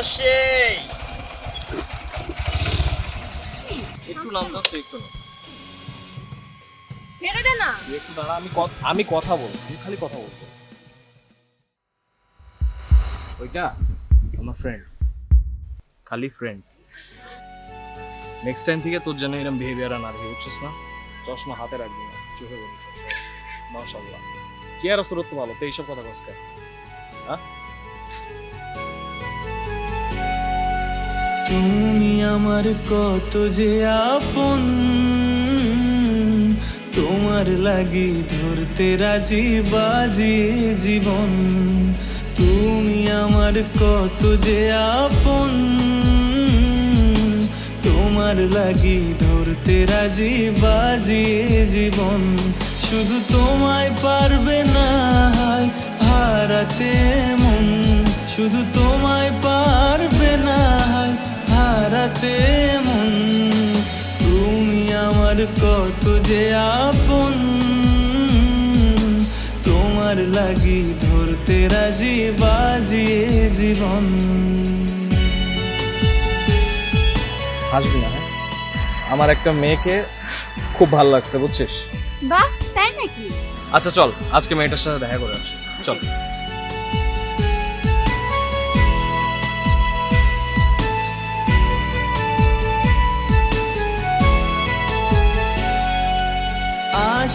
তো সেই। একটু নাম দাও একটু। ছেড়ে দে না। একটু দাঁড়া আমি আমি কথা বলব তুমি খালি কথা বলব। ওইটা আমার ফ্রেন্ড খালি ফ্রেন্ড নেক্সট টাইম থেকে তোর জন্য এরকম বিহেভিয়ার আর না দেখি বুঝছিস না? চশমা হাতে রাখবি না চোখে বলি মাশাল্লাহ চেয়ার সুরত তো ভালো? তো এইসব কথা কসকে তুমি আমার কত যে আপন, তোমার লাগি ধরতে রাজি বাজি জীবন। তুমি আমার কত যে আপন, তোমার লাগি ধরতে রাজি বাজি জীবন। শুধু তোমায় পারবে না হারাতে মন, শুধু তোমায় পারবে না হারাতে মন। তুমি আমার কত যে আপন। তোমার লাগি ধরতে রাজি বাজিয়ে জীবন। হাসবি না হ্যাঁ? আমার একটা মেয়েকে খুব ভালো লাগছে বুঝছিস? বাহ তাই নাকি? আচ্ছা চল আজকে মেয়েটার সাথে দেখা করে আসি। চল।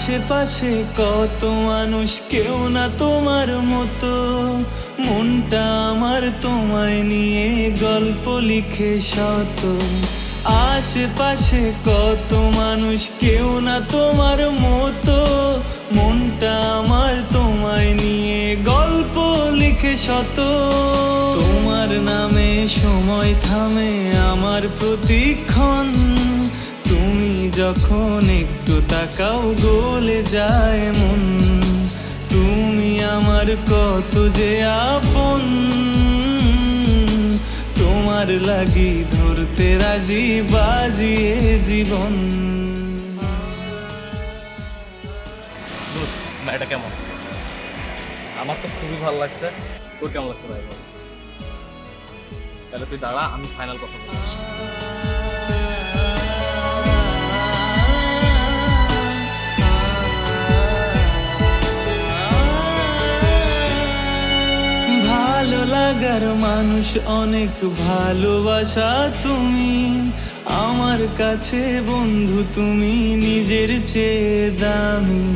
আশেপাশে কত মানুষ কেউ না তোমার মতো। মনটা আমার তোমায় নিয়ে গল্প লিখে শত। আশেপাশে কত মানুষ কেউ না তোমার মতো। মনটা আমার তোমায় নিয়ে গল্প লিখে শত। তোমার নামে সময় থামে আমার প্রতিক্ষণ। যখন একটু তাকাও, গলে যায় মন। তুমি আমার কত যে আপন। তোমার লাগি ধরতে রাজি, বাজিয়ে জীবন। মেয়েটা কেমন? আমার তো খুবই ভালো লাগছে। তোর কেমন লাগছে, ভাই তাহলে তুই দাঁড়া, আমি ফাইনাল কথা বলছি। লাগার মানুষ অনেক ভালোবাসা তুমি। আমার কাছে বন্ধু তুমি নিজের চেয়ে দামি।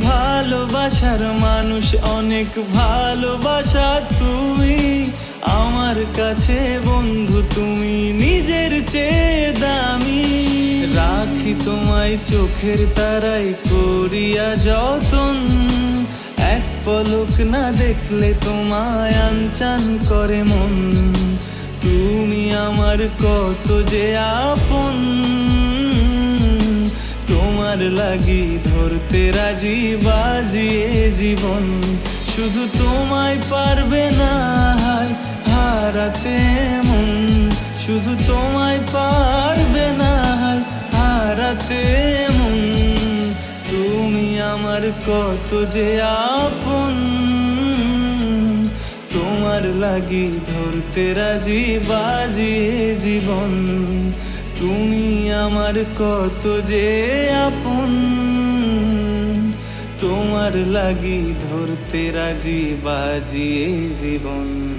ভালোবাসার মানুষ অনেক ভালোবাসা তুমি। আমার কাছে বন্ধু তুমি নিজের চেয়ে দামি। রাখি তোমায় চোখের তারাই করিয়া যতন। এক পলক না দেখলে তোমায় আনচান করে মন তুমি আমার কত যে আপন তোমার লাগি ধরতে রাজি বাজিয়ে জীবন শুধু তোমায় পারবে না হারাতে মন শুধু তোমায় পারবে না হারাতে মন আমার কত যে আপন। তোমার লাগি ধরতে রাজি বাজিয়ে জীবন। তুমি আমার কত যে আপন। তোমার লাগি ধরতে রাজি বাজিয়ে জীবন।